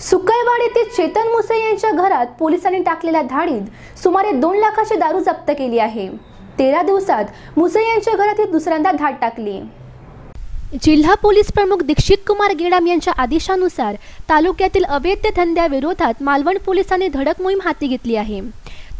सुकळवाड येथील चेतन मुसे यांच्या घरात पोलिसांनी टाकलेल्या धाडीत सुमारे दोन लाखाची दारू जप्त केली आहे. तेरा दिवसात मुसे यांच्या घरात ही दुसऱ्यांदा धाड टाकली. जिल्हा पोलीस प्रमुख दीक्षित कुमार गेडाम यांच्या आदेशानुसार तालुक्यातील अवैध धंद्याविरोधात मालवण पोलिसांनी धडक मोहीम हाती घेतली आहे.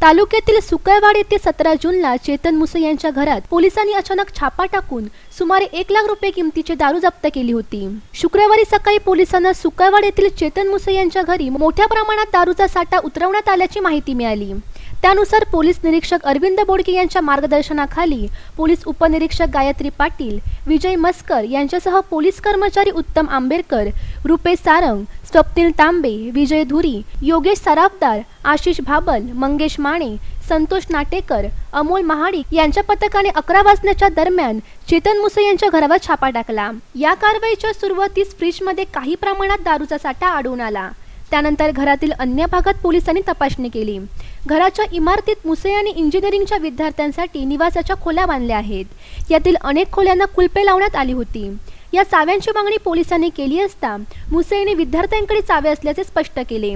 तालुक्यातील सुकळवाड येथे सतरा जूनला चेतन मुसे यांच्या घरात पोलिसांनी अचानक छापा टाकून सुमारे एक लाख रुपये किमतीची दारू जप्त केली होती. शुक्रवारी सकाळी पोलिसांना सुकळवाड येथील चेतन मुसे यांच्या घरी मोठ्या प्रमाणात दारूचा साठा उतरवण्यात आल्याची माहिती मिळाली. त्यानुसार पोलीस निरीक्षक अरविंद बोडके यांच्या मार्गदर्शनाखाली पोलीस उपनिरीक्षक गायत्री पाटील विजय मस्कर यांच्यासह पोलीस कर्मचारी उत्तम आंबेडकर रुपेश सारंग स्वप्नील तांबे विजय धुरी योगेश सराफदार आशिष भाबल मंगेश माने संतोष नाटेकर अमोल महाडिक यांच्या पथकाने अकरा वाजण्याच्या दरम्यान चेतन मुसे यांच्या घरावर छापा टाकला. या कारवाईच्या सुरुवातीस फ्रीजमध्ये काही प्रमाणात दारूचा साठा आढळून आला. त्यानंतर घरातील अन्य भागात पोलिसांनी तपासणी केली. घराच्या इमारतीत मुसे आणि इंजिनिअरिंगच्या विद्यार्थ्यांसाठी निवासाच्या खोल्या बांधल्या आहेत. यातील अनेक खोल्यांना कुलपे लावण्यात आली होती. या चाव्यांची मागणी पोलिसांनी केली असता मुसे यांनी विद्यार्थ्यांकडे चावे असल्याचे स्पष्ट केले.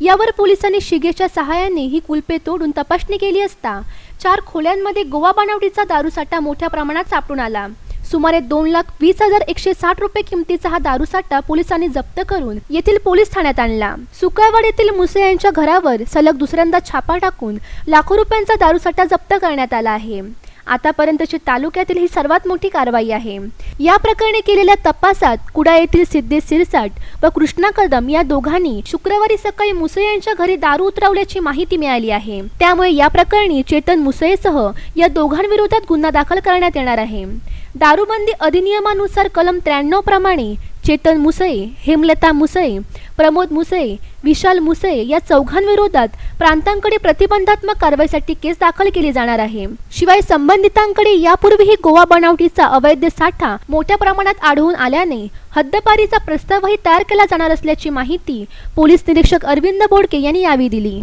यावर पोलिसांनी शिगेच्या सहाय्याने ही कुलपे तोडून तपासणी केली असता चार खोल्यांमध्ये गोवा बनावटीचा दारूसाठा मोठ्या प्रमाणात सापडून आला. सुमारे दोन लाख वीस हजार एकशे साठ रुपये किमतीचा हा दारूसाठा पोलिसांनी जप्त करून येथील पोलीस ठाण्यात आणला. सुकाळवाड येथील मुसे यांच्या घरावर सलग दुसऱ्यांदा छापा टाकून लाखो रुपयांचा दारूसाठा जप्त करण्यात आला आहे. आतापर्यंतची तालुक्यातील ही सर्वात मोठी कारवाई आहे. या प्रकरणी केलेल्या तपासात कुडा येथील सिद्धेश सिरसाट व कृष्णा कदम या दोघांनी शुक्रवारी सकाळी मुसे यांच्या घरी दारू उतरवल्याची माहिती मिळाली आहे. त्यामुळे या प्रकरणी चेतन मुसळेसह या दोघांविरोधात गुन्हा दाखल करण्यात येणार आहे. दारूबंदी अधिनियमानुसार कलम त्र्याण्णव प्रमाणे चेतन मुसळे हेमलता मुसळे प्रमोद मुसळे विशाल मुसळे या चौघांविरोधात प्रांतांकडे प्रतिबंधात्मक कारवाईसाठी केस दाखल केली जाणार आहे. शिवाय संबंधितांकडे यापूर्वीही गोवा बनावटीचा अवैध साठा मोठ्या प्रमाणात आढळून आल्याने हद्दपारीचा प्रस्तावही तयार केला जाणार असल्याची माहिती पोलीस निरीक्षक अरविंद बोडके यांनी यावेळी दिली.